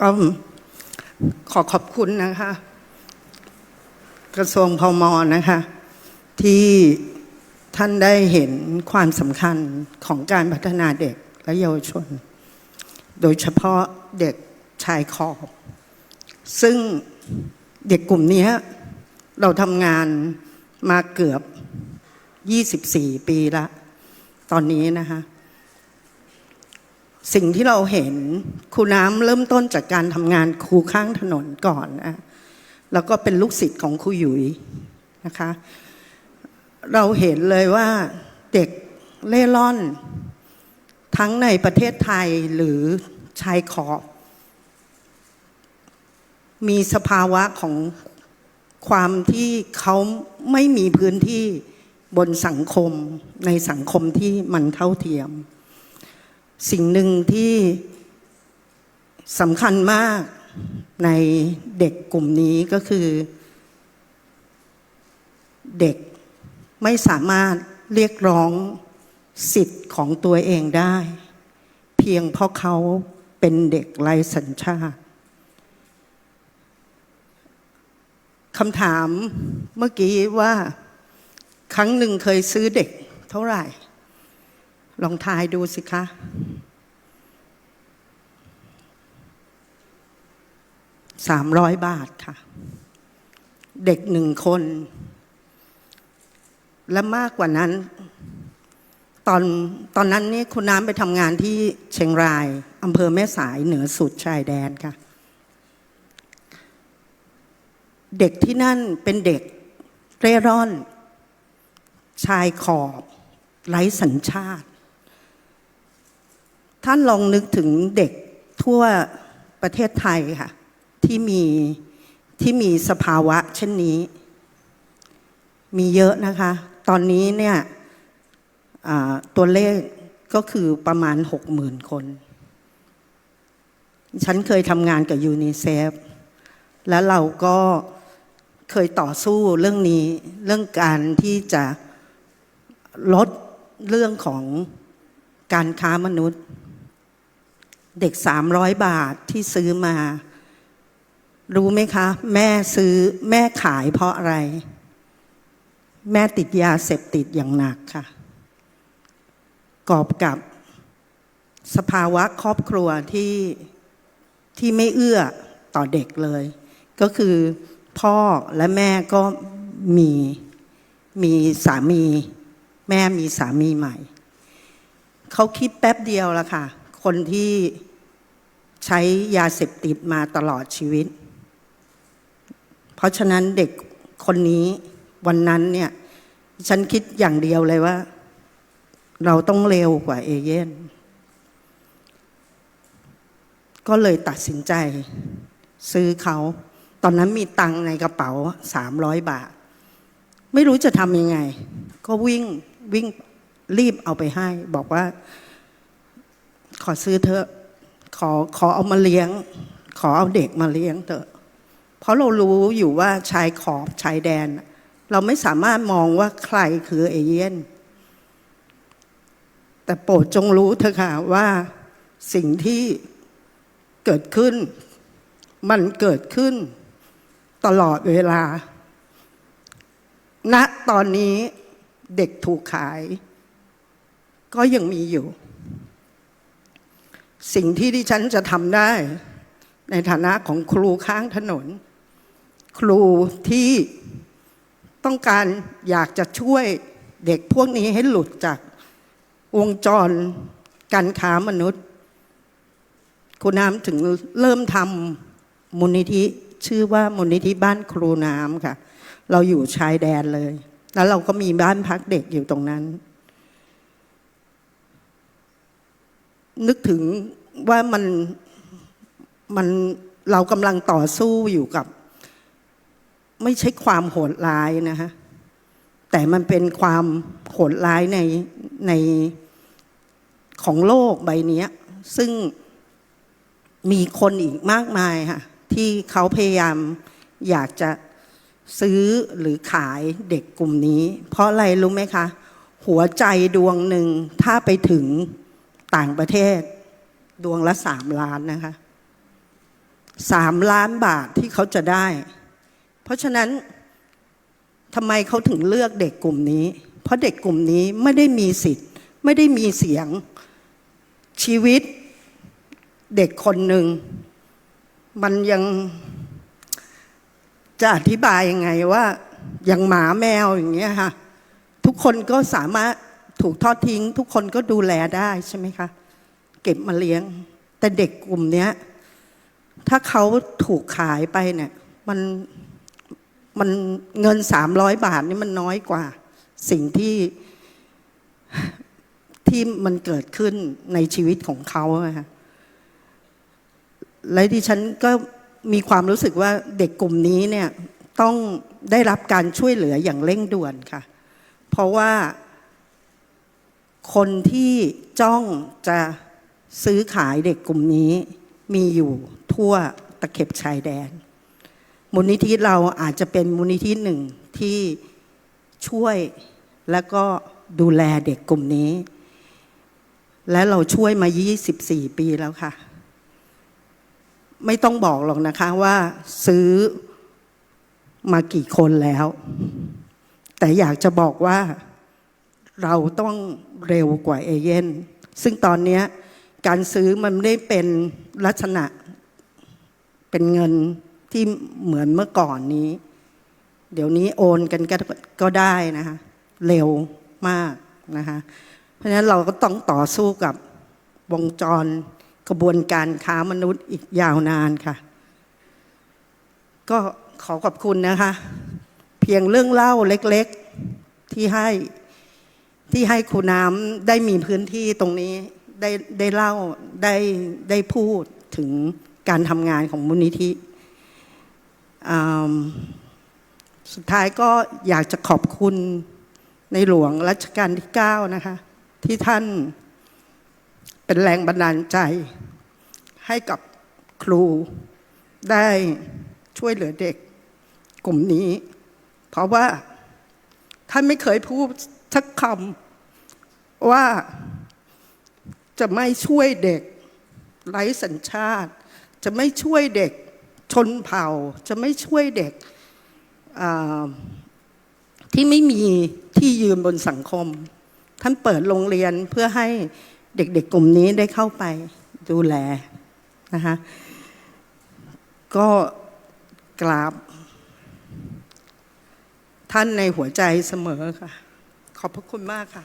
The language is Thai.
ก็ขอขอบคุณนะคะ กระทรวงพมนะคะ ที่ท่านได้เห็นความสำคัญของการพัฒนาเด็กและเยาวชน โดยเฉพาะเด็กชายขอบซึ่งเด็กกลุ่มนี้เราทำงานมาเกือบ 24 ปีละ ตอนนี้นะคะ สิ่งที่เราเห็นครูน้ำเริ่มต้นจากการทำงานครูข้างถนนก่อนนะแล้วก็เป็นลูกศิษย์ของครูหยุยนะคะ เราเห็นเลยว่าเด็กเล่ร่อน ทั้งในประเทศไทยหรือชายขอบ มีสภาวะของความที่เขาไม่มีพื้นที่บนสังคมในสังคมที่มันเท่าเทียม สิ่งหนึ่งที่สำคัญมากในเด็กกลุ่มนี้ก็คือ เด็กไม่สามารถเรียกร้องสิทธิ์ของตัวเองได้ เพียงเพราะเขาเป็นเด็กไร้สัญชาติคำถามเมื่อกี้ว่า ครั้งหนึ่งเคยซื้อเด็กเท่าไหร่ ลองทายดูสิคะ สามร้อยบาทค่ะ เด็กหนึ่งคน และมากกว่านั้น ตอนตอนนั้นนี่คุณน้ำไปทำงานที่เชียงรายอำเภอแม่สายเหนือสุดชายแดนค่ะ เด็กที่นั่นเป็นเด็กเร่ร่อน ชายขอบไร้สัญชาติ ท่านลองนึกถึงเด็กทั่วประเทศไทยค่ะ ที่มีที่มีสภาวะเช่นนี้ มีเยอะนะคะ ตอนนี้เนี่ยตัวเลขก็คือประมาณหกหมื่นคน ฉันเคยทำงานกับยูนิเซฟแล้วเราก็เคยต่อสู้เรื่องนี้เรื่องการที่จะลดเรื่องของการค้ามนุษย์ เด็กสามร้อยบาทที่ซื้อมา รู้ไหมคะ แม่ซื้อแม่ขายเพราะอะไร แม่ติดยาเสพติดอย่างหนักค่ะ กอบกับสภาวะครอบครัวที่ที่ไม่เอื้อต่อเด็กเลย ก็คือพ่อและแม่ก็มีมีสามี แม่มีสามีใหม่ เขาคิดแป๊บเดียวละค่ะ คนที่ใช้ยาเสพติดมาตลอดชีวิต ราะฉะนั้นเด็กคนนี้วันนั้นเนี่ย ฉันคิดอย่างเดียวเลยว่า เราต้องเร็วกว่าเอเย่นก็เลยตัดสินใจ ซื้อเขา ตอนนั้นมีตังในกระเป๋าสามร้อยบาท ไม่รู้จะทำยังไง ก็วิ่งวิ่งรีบเอาไปให้ บอกว่า ขอซื้อเถอะ ขอขอเอามาเลี้ยง ขอเอาเด็กมาเลี้ยงเถอะ เพราะเรารู้อยู่ว่าชายขอบชายแดน เราไม่สามารถมองว่าใครคือเอเย่นแต่โปรดจงรู้เถอะค่ะว่าสิ่งที่เกิดขึ้น มันเกิดขึ้นตลอดเวลา ณ ตอนนี้เด็กถูกขาย ก็ยังมีอยู่ สิ่งที่ดิฉันจะทำได้ ในฐานะของครูข้างถนน ครูที่ต้องการอยากจะช่วยเด็กพวกนี้ให้หลุดจากวงจรการค้ามนุษย์ คุณน้ำถึงเริ่มทำมูลนิธิชื่อว่ามูลนิธิบ้านครูน้ำค่ะ เราอยู่ชายแดนเลย แล้วเราก็มีบ้านพักเด็กอยู่ตรงนั้น นึกถึงว่ามันมันเรากำลังต่อสู้อยู่กับ ไม่ใช่ความโหดร้ายนะฮะแต่มันเป็นความโหดร้ายในในของโลกใบนี้ซึ่งมีคนอีกมากมายค่ะที่เขาพยายามอยากจะซื้อหรือขายเด็กกลุ่มนี้ เพราะอะไรรู้ไหมคะ หัวใจดวงหนึ่งถ้าไปถึงต่างประเทศ ดวงละสามล้านนะคะสามล้านบาทที่เขาจะได้ เพราะฉะนั้นทำไมเขาถึงเลือกเด็กกลุ่มนี้ เพราะเด็กกลุ่มนี้ไม่ได้มีสิทธิ์ ไม่ได้มีเสียงชีวิตเด็กคนหนึ่ง มันยังจะอธิบายยังไงว่าอย่างหมาแมวอย่างเงี้ยค่ะ ทุกคนก็สามารถถูกทอดทิ้ง ทุกคนก็ดูแลได้ใช่ไหมคะ เก็บมาเลี้ยง แต่เด็กกลุ่มเนี้ย ถ้าเขาถูกขายไปเนี่ย มัน มันเงินสามร้อยบาทนี่มันน้อยกว่า สิ่งที่ที่มันเกิดขึ้นในชีวิตของเขาะค่ะและดิฉันก็มีความรู้สึกว่าเด็กกลุ่มนี้เนี่ยต้องได้รับการช่วยเหลืออย่างเร่งด่วนค่ะ เพราะว่าคนที่จ้องจะซื้อขายเด็กกลุ่มนี้มีอยู่ทั่วตะเข็บชายแดน มูลนิธิเราอาจจะเป็นมูลนิธิหนึ่งที่ช่วยและก็ดูแลเด็กกลุ่มนี้ และเราช่วยมา 24 ปีแล้วค่ะ ไม่ต้องบอกหรอกนะคะว่าซื้อมากี่คนแล้ว แต่อยากจะบอกว่าเราต้องเร็วกว่าเอเย่นซึ่งตอนนี้การซื้อมันไม่ได้เป็นลักษณะเป็นเงิน ที่เหมือนเมื่อก่อนนี้ เดี๋ยวนี้โอนกันก็ก็ได้นะคะเร็วมากนะคะเพราะฉะนั้นเราก็ต้องต่อสู้กับวงจรกระบวนการค้ามนุษย์อีกยาวนานค่ะ ก็ขอขอบคุณนะคะ เพียงเรื่องเล่าเล็กๆที่ให้ที่ให้ครูน้ำได้มีพื้นที่ตรงนี้ได้ได้เล่าได้ได้พูดถึงการทำงานของมูลนิธิ สุดท้ายก็อยากจะขอบคุณในหลวงรัชกาลที่ 9 นะคะ ที่ท่านเป็นแรงบันดาลใจ ให้กับครูได้ช่วยเหลือเด็กกลุ่มนี้ เพราะว่าท่านไม่เคยพูดสักคำว่าจะไม่ช่วยเด็กไร้สัญชาติ จะไม่ช่วยเด็ก ชนเผ่าจะไม่ช่วยเด็กที่ไม่มีที่ยืนบนสังคม ท่านเปิดโรงเรียนเพื่อให้เด็กๆกลุ่มนี้ได้เข้าไปดูแลนะคะก็กราบ ท่านในหัวใจเสมอค่ะ ขอบพระคุณมากค่ะ